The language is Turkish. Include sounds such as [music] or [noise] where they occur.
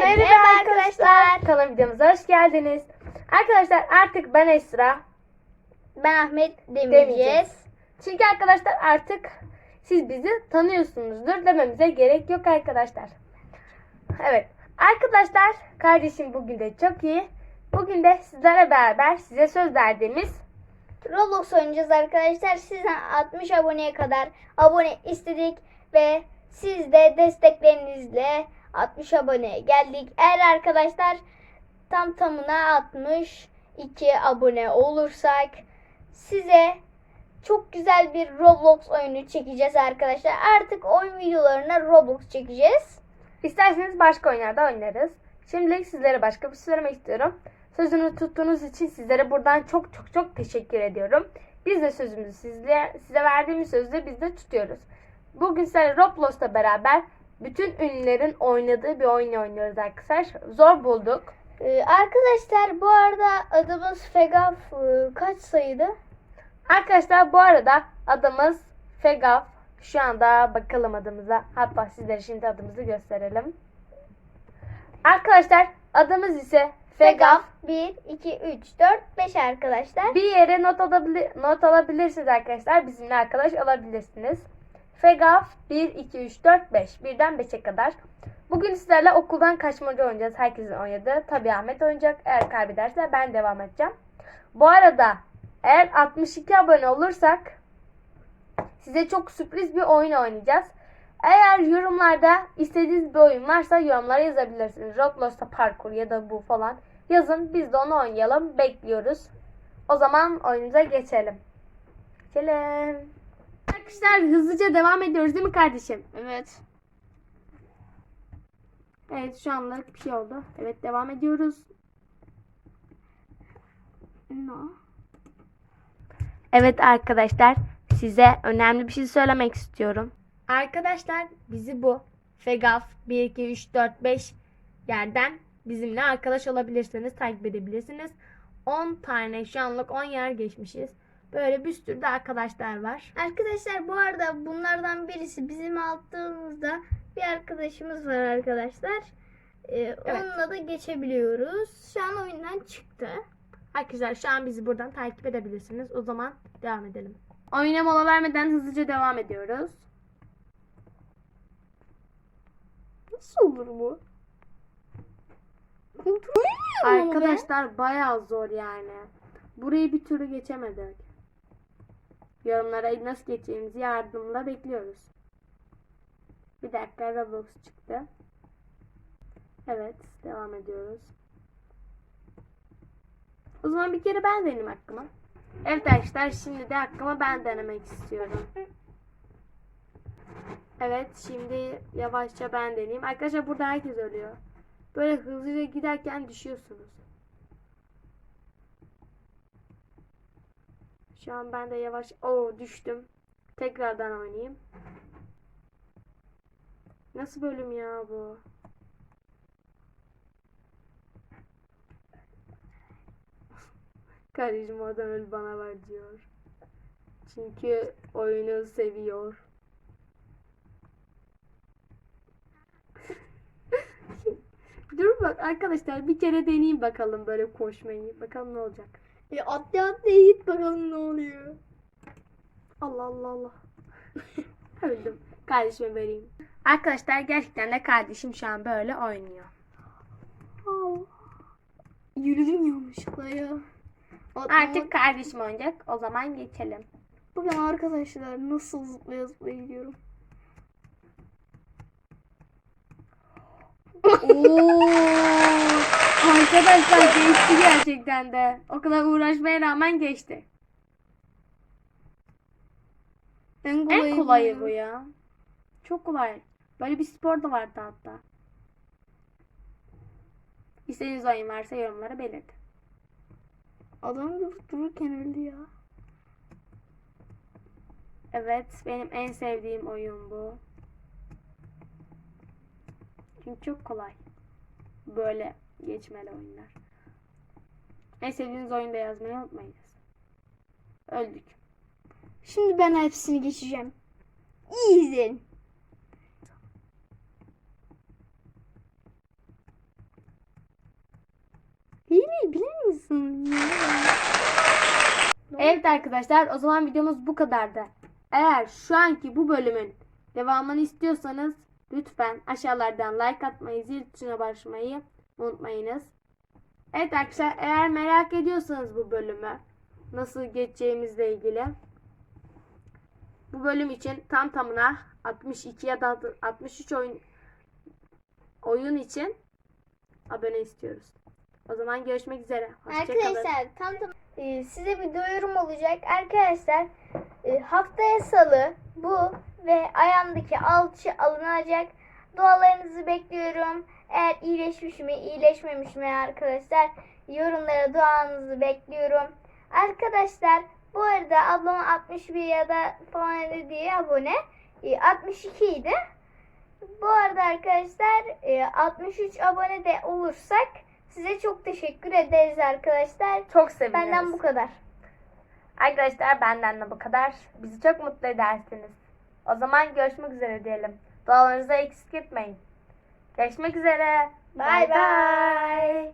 Merhaba arkadaşlar. Kanal videomuza hoş geldiniz. Arkadaşlar artık ben Esra Ben Ahmet demeyeceğiz. demeyeceğiz. Çünkü arkadaşlar artık siz bizi tanıyorsunuzdur dememize gerek yok arkadaşlar. Evet. Arkadaşlar kardeşim bugün de çok iyi. Bugün de sizlerle beraber size söz verdiğimiz Roblox oynayacağız arkadaşlar. Sizden 60 aboneye kadar abone istedik ve siz de desteklerinizle 60 aboneye geldik. Eğer arkadaşlar tam tamına 62 abone olursak size çok güzel bir Roblox oyunu çekeceğiz arkadaşlar. Artık oyun videolarına Roblox çekeceğiz. İsterseniz başka oyunlarda oynarız. Şimdilik sizlere başka bir şey söylemek istiyorum. Sözünü tuttuğunuz için sizlere buradan çok çok çok teşekkür ediyorum. Biz de sözümüzü sizle, size verdiğimiz sözü biz de tutuyoruz. Bugün sizlerle Roblox'la beraber bütün ünlülerin oynadığı bir oyun oynuyoruz arkadaşlar. Zor bulduk. Ee, arkadaşlar bu arada adımız Fegaf e, kaç sayıdı? Arkadaşlar bu arada adımız Fegaf. Şu anda bakalım adımıza. Hatta sizlere şimdi adımızı gösterelim. Arkadaşlar adımız ise Fegaf. Fegaf 1, 2, 3, 4, 5 arkadaşlar. Bir yere not, alabili- not alabilirsiniz arkadaşlar. Bizimle arkadaş olabilirsiniz. Fegaf 1, 2, 3, 4, 5. Birden 5'e kadar. Bugün sizlerle okuldan kaçmaca oynayacağız. Herkesin oynadığı. Tabii Ahmet oynayacak. Eğer kaybederse ben devam edeceğim. Bu arada eğer 62 abone olursak size çok sürpriz bir oyun oynayacağız. Eğer yorumlarda istediğiniz bir oyun varsa yorumlara yazabilirsiniz. Roblox'ta parkur ya da bu falan. Yazın biz de onu oynayalım. Bekliyoruz. O zaman oyunumuza geçelim. Geçelim. Arkadaşlar hızlıca devam ediyoruz değil mi kardeşim? Evet. Evet şu anlık bir şey oldu. Evet devam ediyoruz. No. Evet arkadaşlar size önemli bir şey söylemek istiyorum. Arkadaşlar bizi bu Fegaf 1 2 3 4 5 yerden bizimle arkadaş olabilirsiniz, takip edebilirsiniz. 10 tane şu anlık 10 yer geçmişiz. Böyle bir sürü de arkadaşlar var. Arkadaşlar bu arada bunlardan birisi bizim aldığımızda bir arkadaşımız var arkadaşlar. Ee, Onunla da geçebiliyoruz. Şu an oyundan çıktı. Arkadaşlar şu an bizi buradan takip edebilirsiniz. O zaman devam edelim. Oyuna mola vermeden hızlıca devam ediyoruz. Nasıl olur bu? Arkadaşlar bayağı zor yani. Burayı bir türlü geçemedik. Yorumlara nasıl geçeceğimizi yardımla bekliyoruz. Bir dakika Roblox çıktı. Evet devam ediyoruz. O zaman bir kere ben deneyim hakkımı. Evet arkadaşlar şimdi de hakkımı ben denemek istiyorum. Evet şimdi yavaşça ben deneyeyim. Arkadaşlar burada herkes ölüyor. Böyle hızlıca giderken düşüyorsunuz. Şu an ben de yavaş... Oo düştüm. Tekrardan oynayayım. Nasıl bölüm ya bu? [laughs] Kardeşim oradan öl bana ver diyor. Çünkü oyunu seviyor. [laughs] Dur bak arkadaşlar bir kere deneyeyim bakalım böyle koşmayı. Bakalım ne olacak. E, atla atla git bakalım ne oluyor. Allah Allah Allah. [laughs] Öldüm. Kardeşime vereyim. Arkadaşlar gerçekten de kardeşim şu an böyle oynuyor. Yürüdüm yanlışlıkla ya. Artık kardeşim oynayacak. O zaman geçelim. Bakın arkadaşlar nasıl zıplaya zıplaya gidiyorum. [laughs] Oo! Arkadaşlar geçti gerçekten de. O kadar uğraşmaya rağmen geçti. En En kolayı bu ya. Çok kolay. Böyle bir spor da vardı hatta. İstediğiniz oyun varsa yorumlara belirtin. Adam durup dururken öldü ya. Evet, benim en sevdiğim oyun bu. Çünkü çok kolay. Böyle geçmeli oyunlar. En sevdiğiniz oyunu da yazmayı unutmayınız. Öldük. Şimdi ben hepsini geçeceğim. İyi izleyin. Hileyi bilemiyorsun ya. Evet arkadaşlar o zaman videomuz bu kadardı. Eğer şu anki bu bölümün devamını istiyorsanız lütfen aşağılardan like atmayı, zil tuşuna basmayı unutmayınız. Evet arkadaşlar eğer merak ediyorsanız bu bölümü nasıl geçeceğimizle ilgili bu bölüm için tam tamına 62 ya da 63 oyun oyun için abone istiyoruz. O zaman görüşmek üzere. Arkadaşlar tam tam e, size bir duyurum olacak. Arkadaşlar e, haftaya salı bu ve ayağımdaki alçı alınacak. Dualarınızı bekliyorum. Eğer iyileşmiş mi iyileşmemiş mi arkadaşlar yorumlara duanızı bekliyorum. Arkadaşlar bu arada ablama 61 ya da falan dediği abone e, 62 idi. Bu arada arkadaşlar e, 63 abone de olursak size çok teşekkür ederiz arkadaşlar. Çok seviniyoruz. Benden bu kadar. Arkadaşlar benden de bu kadar. Bizi çok mutlu edersiniz. O zaman görüşmek üzere diyelim. Dualarınızı eksik etmeyin. Görüşmek üzere. Bay bay.